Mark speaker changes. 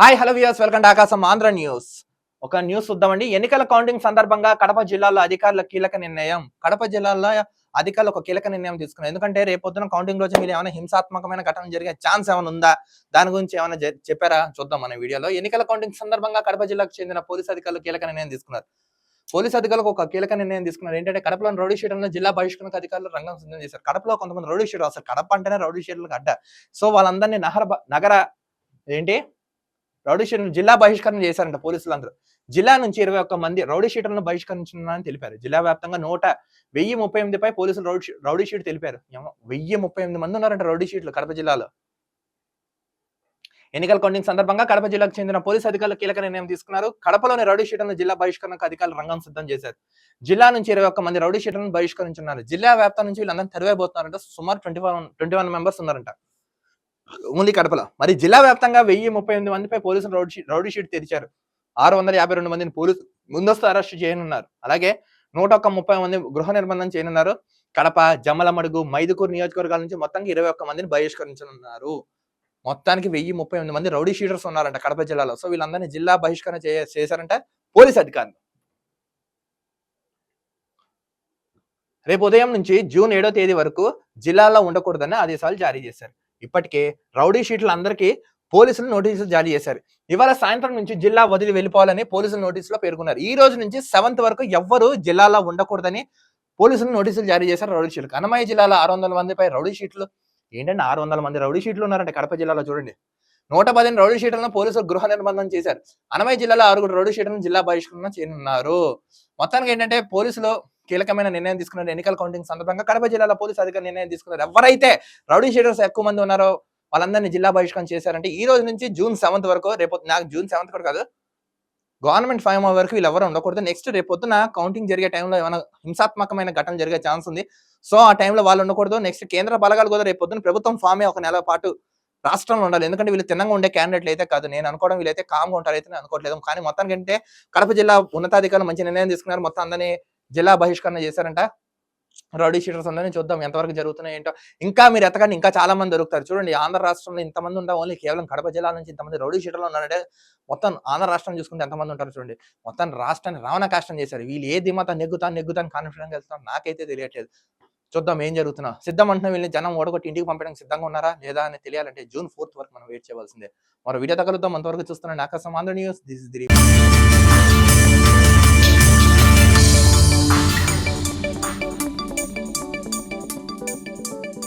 Speaker 1: Hi hello views welcome ఆకాశం Andhra news. ఒక news చూద్దామండి. ఎన్నికల కౌంటింగ్ సందర్భంగా కడప జిల్లాలో అధికారుల కీలక నిర్ణయం. కడప జిల్లాలో అధికారులు ఒక కీలక నిర్ణయం తీసుకున్నారు. ఎందుకంటే రేపొద్దున కౌంటింగ్ రోజు మీరు ఏమైనా హింసాత్మకమైన ఘటన జరిగే ఛాన్స్ ఏమైనా ఉందా? దాని గురించి ఏమైనా చెప్పారా? చూద్దాం మన వీడియోలో. ఎన్నికల కౌంటింగ్ సందర్భంగా కడప జిల్లాకు చెందిన పోలీస్ అధికారులు కీలక నిర్ణయం తీసుకున్నారు. పోలీస్ అధికారులకు ఒక కీలక నిర్ణయం తీసుకున్నారు. ఏంటంటే కడపలోని రౌడీ షీటర్లో జిల్లా బహిష్కరణకు అధికారులు రంగం సిద్ధం చేశారు. కడపలో కొంతమంది రౌడీ షీటర్ అసలు కడప అంటేనే రౌడీ షీటర్లకు అడ్డ సో వాళ్ళందరినీ నగర నగర ఏంటి? రౌడీ షీటర్లు జిల్లా బహిష్కరణ చేశారంట పోలీసులు అందరూ. జిల్లా నుంచి ఇరవై ఒక్క మంది రౌడీ షీటర్లను బహిష్కరించున్నారని తెలిపారు. జిల్లా వ్యాప్తంగా నూట వెయ్యి ముప్పై ఎనిమిదిపై పోలీసులు రౌడీ రౌడీ షీట్ తెలిపారు. వెయ్యి ముప్పై ఎనిమిది మంది ఉన్నారంట రౌడీ షీట్లు కడప జిల్లాలో. ఎన్నికల కౌంటింగ్ సందర్భంగా కడప జిల్లాకు చెందిన పోలీసు అధికారులు కీలక నిర్ణయం తీసుకున్నారు. కడపలోని రౌడీ షీటర్లను జిల్లా బహిష్కరణకు అధికారులు రంగం సిద్ధం చేశారు. జిల్లా నుంచి ఇరవై ఒక్క మంది రౌడీ షీటర్లను బహిష్కరించున్నారు. జిల్లా వ్యాప్తం నుంచి వీళ్ళందరూ తెరవేయబోతున్నారంట. సుమారు twenty one twenty one members ఉన్నారంట. ఓన్లీ కడపలో. మరి జిల్లా వ్యాప్తంగా వెయ్యి ముప్పై ఎనిమిది మందిపై పోలీసులు రౌడీ షీట్ రౌడీ షీట్ తెరిచారు. ఆరు వందల యాభై రెండు మందిని పోలీసు ముందస్తు అరెస్ట్ చేయనున్నారు. అలాగే నూట ఒక్క ముప్పై మంది గృహ నిర్బంధం చేయనున్నారు. కడప జమ్మలమడుగు మైదుకూరు నియోజకవర్గాల నుంచి మొత్తానికి ఇరవై ఒక్క మందిని బహిష్కరించనున్నారు. మొత్తానికి వెయ్యి ముప్పై ఎనిమిది మంది రౌడీ షీటర్స్ ఉన్నారంట కడప జిల్లాలో. సో వీళ్ళందరినీ జిల్లా బహిష్కరణ చేశారంట పోలీస్ అధికారులు. రేపు ఉదయం నుంచి జూన్ ఏడో తేదీ వరకు జిల్లాలో ఉండకూడదని ఆదేశాలు జారీ చేశారు. ఇప్పటికే రౌడీ షీట్లు అందరికీ పోలీసులు నోటీసులు జారీ చేశారు. ఇవాళ సాయంత్రం నుంచి జిల్లా వదిలి వెళ్ళిపోవాలని పోలీసులు నోటీసులో పేర్కొన్నారు. ఈ రోజు నుంచి సెవెంత్ వరకు ఎవ్వరూ జిల్లాలో ఉండకూడదని పోలీసులు నోటీసులు జారీ చేశారు రౌడీ షీట్లు. అన్నమయ్య జిల్లాలో ఆరు వందల మందిపై రౌడీ షీట్లు ఏంటంటే ఆరు వందల మంది రౌడీ షీట్లు ఉన్నారంటే కడప జిల్లాలో చూడండి. నూట పదిహేను రౌడీ షీట్లను పోలీసులు గృహ నిర్బంధం చేశారు. అన్నమయ్య జిల్లాలో ఆరుగురు రౌడీ షీట్లను జిల్లా బహిష్కరణ చేయనున్నారు. మొత్తానికి ఏంటంటే పోలీసులు కీలకమైన నిర్ణయం తీసుకున్నారు ఎన్నికల కౌంటింగ్ సందర్భంగా కడప జిల్లాలో పోలీసు అధికారులు నిర్ణయం తీసుకున్నారు. ఎవరైతే రౌడీ షీటర్స్ ఎక్కువ మంది ఉన్నారో వాళ్ళందరినీ జిల్లా బహిష్కరణ చేశారంటే ఈ రోజు నుంచి జూన్ సెవెంత్ వరకు రేపు నాకు జూన్ సెవెంత్ కూడా కాదు గవర్నమెంట్ ఫైవ్ వరకు వీళ్ళు ఎవరు ఉండకూడదు. నెక్స్ట్ రేపు పొద్దున కౌంటింగ్ జరిగే టైంలో ఏమైనా హింసాత్మకమైన ఘటన జరిగే ఛాన్స్ ఉంది. సో ఆ టైంలో వాళ్ళు ఉండకూడదు. నెక్స్ట్ కేంద్ర బలగాలు కూడా రేపు పొద్దున ప్రభుత్వం ఫామే ఒక నెల పాటు రాష్ట్రంలో ఉండాలి. ఎందుకంటే వీళ్ళు తిన్నంగా ఉండే క్యాండిడేట్లు అయితే కాదు. నేను అనుకోవడం వీళ్ళైతే కామ్గా ఉంటారు. అయితే అనుకోవట్లేదు. కానీ మొత్తానికి అంటే కడప జిల్లా ఉన్నతాధికారులు మంచి నిర్ణయం తీసుకున్నారు. మొత్తం అందరినీ జిల్లా బహిష్కరణ చేశారంట. రౌడీ షీటర్స్ అందరినీ చూద్దాం ఎంతవరకు జరుగుతున్నాయి ఏంటో. ఇంకా మీరు ఎతకండి ఇంకా చాలా మంది దొరుకుతారు. చూడండి ఆంధ్ర రాష్ట్రంలో ఇంతమంది ఉంటా ఓన్లీ కేవలం కడప జిల్లా నుంచి ఇంతమంది రౌడీ షీటర్లు ఉన్నారంటే మొత్తం ఆంధ్ర రాష్ట్రం చూసుకుంటే ఎంతమంది ఉంటారు చూడండి. మొత్తం రాష్ట్రాన్ని రావణ కాష్టం చేశారు. వీళ్ళు ఏ దిమాత నెగ్గుతాను నెగ్గుతాను కాన్ఫిడెంట్ వెళ్తాను నాకైతే తెలియట్లేదు. చూద్దాం ఏం జరుగుతున్నా. సిద్ధం అంటున్నా వీళ్ళని జనం ఓడగొట్టి ఇంటికి పంపడానికి సిద్ధంగా ఉన్నారా లేదా అని తెలియాలంటే జూన్ ఫోర్త్ వరకు మనం వెయిట్ చేయవలసిందే. మరో వీడియో తగలుద్దాం అంతవరకు చూస్తున్నాను ఆకాశం ఆంధ్ర న్యూస్. This is